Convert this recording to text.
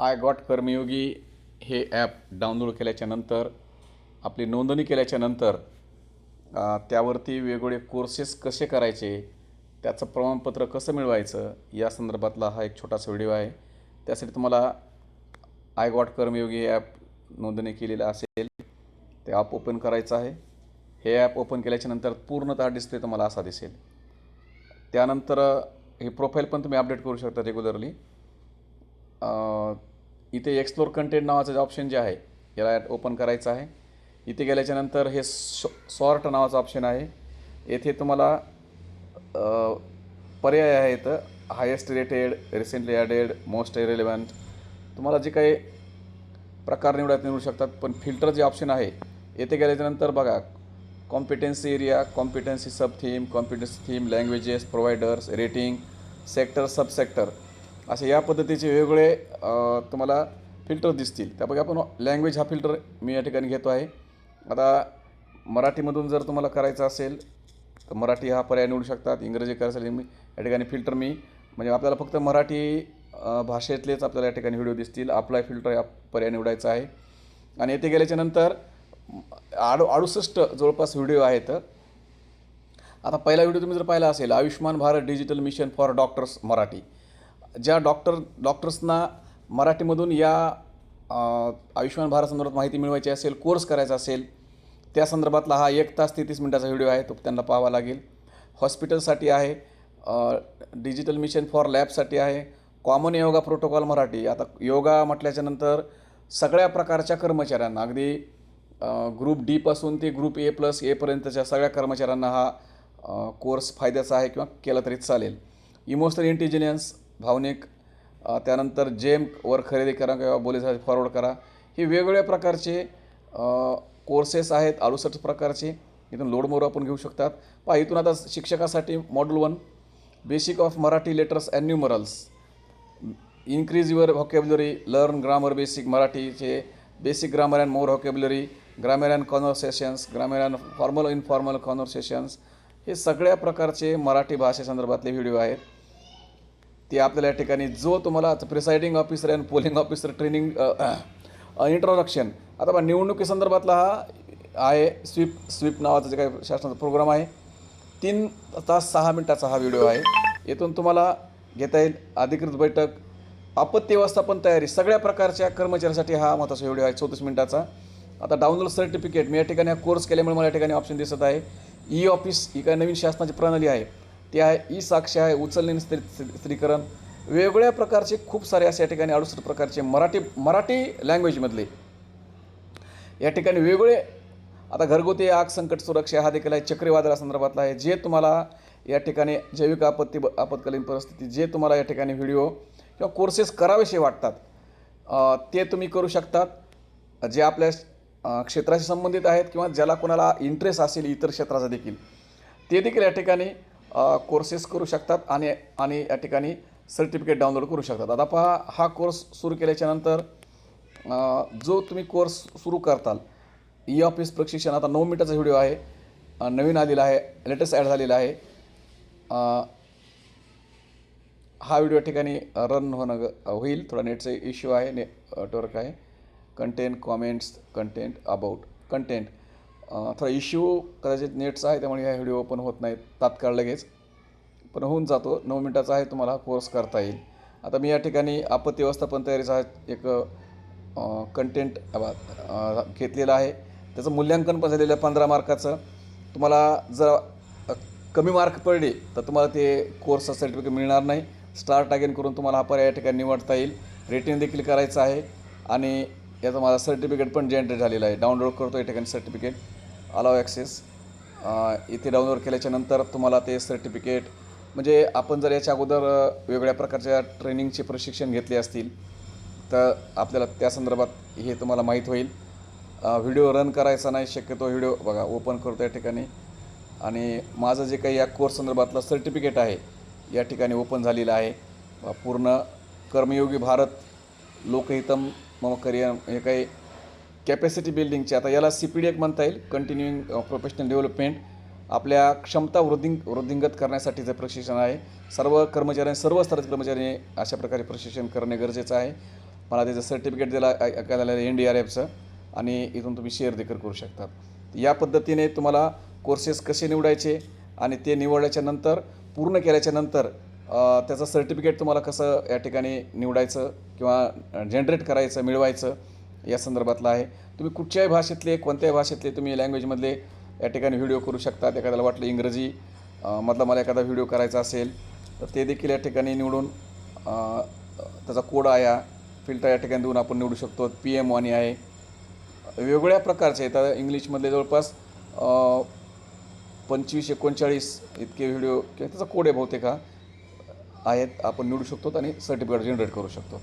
I got कर्मयोगी हे app download केल्याच्यानंतर आपली नोंदणी केल्याच्यानंतर त्यावरती वेगवेगळे कोर्सेस कसे करायचे त्याचं प्रमाणपत्र कसं मिळवायचं या संदर्भातला हा एक छोटासा व्हिडिओ आहे. त्यासाठी तुम्हाला आय गॉट कर्मयोगी ॲप नोंदणी केलेलं असेल ते ॲप ओपन करायचं आहे. हे ॲप ओपन केल्याच्यानंतर पूर्णतः डिस्प्ले तुम्हाला असा दिसेल. त्यानंतर हे प्रोफाईल पण तुम्ही अपडेट करू शकता रेग्युलरली. इथे एक्सप्लोर कंटेंट नावाचं जे ऑप्शन जे आहे याला ओपन करायचं आहे. इथे गेल्याच्यानंतर हे सॉ सॉर्ट नावाचं ऑप्शन आहे. येथे तुम्हाला पर्याय आहेत. Highest rated recently added most irrelevant तुम्हाला जे काही प्रकार निवडत निवडू शकतात पण फिल्टर जे ऑप्शन आहे येथे गेल्याच्यानंतर बघा competency area competency sub theme competency theme languages providers rating sector sub sector असे या पद्धतीचे वेगवेगळे तुम्हाला फिल्टर दिसतील. त्यापैकी आपण लँग्वेज हा फिल्टर मी या ठिकाणी घेतो आहे. आता मराठीमधून जर तुम्हाला करायचं असेल तर मराठी हा पर्याय निवडू शकतात. इंग्रजी करायसाठी मी या ठिकाणी फिल्टर मी. म्हणजे आपल्याला फक्त मराठी भाषेतलेच आपल्याला या ठिकाणी व्हिडिओ दिसतील. अप्लाय फिल्टर या पर्याय निवडायचा आहे. आणि येथे गेल्याच्यानंतर आडू अडुसष्ट जवळपास व्हिडिओ आहेत. आता पहिला व्हिडिओ तुम्ही जर पाहिला असेल Ayushman Bharat digital mission for doctors Marathi. ज्या डॉक्टर डॉक्टर्सना मराठीमधून या आयुष्यमान भारत संदर्भात माहिती मिळवायची असेल कोर्स करायचा असेल त्या संदर्भातला हा एक तास ते तीस मिनटाचा व्हिडिओ आहे तो त्यांना पाहावा लागेल. हॉस्पिटलसाठी आहे डिजिटल मिशन फॉर लॅबसाठी आहे कॉमन योगा प्रोटोकॉल मराठी. आता योगा म्हटल्याच्यानंतर सगळ्या प्रकारच्या कर्मचाऱ्यांना अगदी ग्रुप डीपासून ते ग्रुप ए प्लस एपर्यंतच्या सगळ्या कर्मचाऱ्यांना हा कोर्स फायद्याचा आहे किंवा केला तरी चालेल. इमोशनल इंटेलिजन्स भावनिक त्यानंतर जेम वर खरेदी करा किंवा बोलीसाठी फॉरवर्ड करा. हे वेगवेगळ्या प्रकारचे कोर्सेस आहेत अडुसष्ट प्रकारचे. इथून लोडमोर आपण घेऊ शकतात. पहा इथून आता शिक्षकासाठी module one basic of Marathi letters and numerals increase your vocabulary learn grammar basic मराठीचे basic grammar and more vocabulary grammar and conversations grammar and formal informal conversations हे सगळ्या प्रकारचे मराठी भाषेसंदर्भातले व्हिडिओ आहेत. ते आपल्याला या ठिकाणी जो तुम्हाला presiding officer and polling officer training introduction आता बा निवडणुकीसंदर्भातला हा आहे स्वीप स्वीप नावाचा जे काही शासनाचा प्रोग्राम आहे. तीन तास सहा मिनटाचा हा व्हिडिओ आहे. येथून तुम्हाला घेता येईल अधिकृत बैठक. आपत्ती व्यवस्थापन तयारी सगळ्या प्रकारच्या कर्मचाऱ्यांसाठी हा महत्त्वाचा व्हिडिओ आहे चौतीस मिनिटाचा. आता डाउनलोड सर्टिफिकेट मी या ठिकाणी हा कोर्स केल्यामुळे मला या ठिकाणी ऑप्शन दिसत आहे. ई ऑफिस ही काय नवीन शासनाची प्रणाली आहे. ती आहे ई साक्ष आहे उचलणे स्त्री स्त्रीकरण. वेगवेगळ्या प्रकारचे खूप सारे असे या ठिकाणी अडुसष्ट प्रकारचे मराठी मराठी लँग्वेजमधले या ठिकाणी वेगवेगळे आता घरगुती आग संकट सुरक्षा हा देखील आहे चक्रीवादळासंदर्भातला आहे. जे तुम्हाला या ठिकाणी जैविक आपत्ती आपत्कालीन परिस्थिती जे तुम्हाला या ठिकाणी व्हिडिओ किंवा कोर्सेस करावेसे वाटतात ते तुम्ही करू शकतात. जे आपल्या क्षेत्राशी संबंधित आहेत किंवा ज्याला कोणाला इंटरेस्ट असेल इतर क्षेत्राचा देखील ते देखील या ठिकाणी कोर्सेस करू शकतात आणि आणि या ठिकाणी सर्टिफिकेट डाउनलोड करू शकतात. आता पहा हा कोर्स सुरू केल्याच्यानंतर जो तुम्ही कोर्स सुरू करताल ई ऑफिस प्रशिक्षण आता नऊ मिनिटाचा व्हिडिओ आहे नवीन आलेला आहे लेटेस्ट ॲड झालेला आहे हा व्हिडिओ या ठिकाणी रन होणं ग- होईल. थोडा नेटचा इश्यू आहे नेटवर्क आहे. Content comments content about content थोडा इश्यू कदाचित नेटचा आहे त्यामुळे ह्या व्हिडिओ ओपन होत नाहीत तात्काळ लगेच. पण होऊन जातो नऊ मिनटाचा आहे तुम्हाला कोर्स करता येईल. आता मी या ठिकाणी आपत्ती व्यवस्थापन तयारीचा एक कंटेंट घेतलेला आहे. त्याचं मूल्यांकन पण झालेलं आहे पंधरा मार्काचं. तुम्हाला जर कमी मार्क पडले तर तुम्हाला ते कोर्स सर्टिफिकेट मिळणार नाही. स्टार्ट अगेन करून तुम्हाला हा पर्याय या ठिकाणी निवडता येईल. रेटिंग देखील करायचं आहे. आणि याचं माझा सर्टिफिकेट पण जनरेट झालेलं आहे. डाउनलोड करतो या ठिकाणी सर्टिफिकेट अलाव ॲक्सेस हो इथे डाउनलोड केल्याच्यानंतर तुम्हाला ते सर्टिफिकेट म्हणजे आपण जर याच्या अगोदर वेगळ्या वेगवेगळ्या प्रकारच्या ट्रेनिंगचे प्रशिक्षण घेतले असतील तर आपल्याला त्या संदर्भात हे तुम्हाला माहीत होईल. व्हिडिओ रन करायचा नाही शक्यतो व्हिडिओ बघा ओपन करतो या ठिकाणी. आणि माझं जे काही या कोर्स संदर्भातलं सर्टिफिकेट आहे या ठिकाणी ओपन झालेलं आहे. पूर्ण कर्मयोगी भारत लोकहितम मम करियर हे काही कॅपॅसिटी बिल्डिंगचे आता याला सी पी डी एक म्हणता येईल. कंटिन्युईंग प्रोफेशनल डेव्हलपमेंट आपल्या क्षमता वृद्धिंग वृद्धिंगत करण्यासाठीचं प्रशिक्षण आहे. सर्व कर्मचाऱ्यांनी सर्व स्तरातील कर्मचाऱ्यांनी अशा प्रकारे प्रशिक्षण करणे गरजेचं आहे. मला त्याचं सर्टिफिकेट दिला एखाद्याला एन डी आर एफचं आणि इथून तुम्ही शेअर देखील करू शकतात या पद्धतीने तुम्हाला कोर्सेस कसे निवडायचे आणि ते निवडल्याच्या नंतर पूर्ण केल्याच्यानंतर त्याचं सर्टिफिकेट तुम्हाला कसं या ठिकाणी निवडायचं किंवा जनरेट करायचं मिळवायचं या संदर्भातला आहे. तुम्ही कुठच्याही भाषेतले कोणत्याही भाषेतले तुम्ही लँग्वेजमधले या ठिकाणी व्हिडिओ करू शकता एखाद्याला वाटलं इंग्रजी मधला मला एखादा व्हिडिओ करायचा असेल तर ते देखील या ठिकाणी निवडून त्याचा कोड आया फिल्टर या ठिकाणी देऊन आपण निवडू शकतो. पी एम वाणी आहे. वेगवेगळ्या प्रकारचे आहेत. इंग्लिशमधले जवळपास पंचवीस एकोणचाळीस इतके व्हिडिओ किंवा त्याचा कोड आहे बहुतेक हा. आहेत. आपण निवडू शकतो आणि सर्टिफिकेट जनरेट करू शकतो.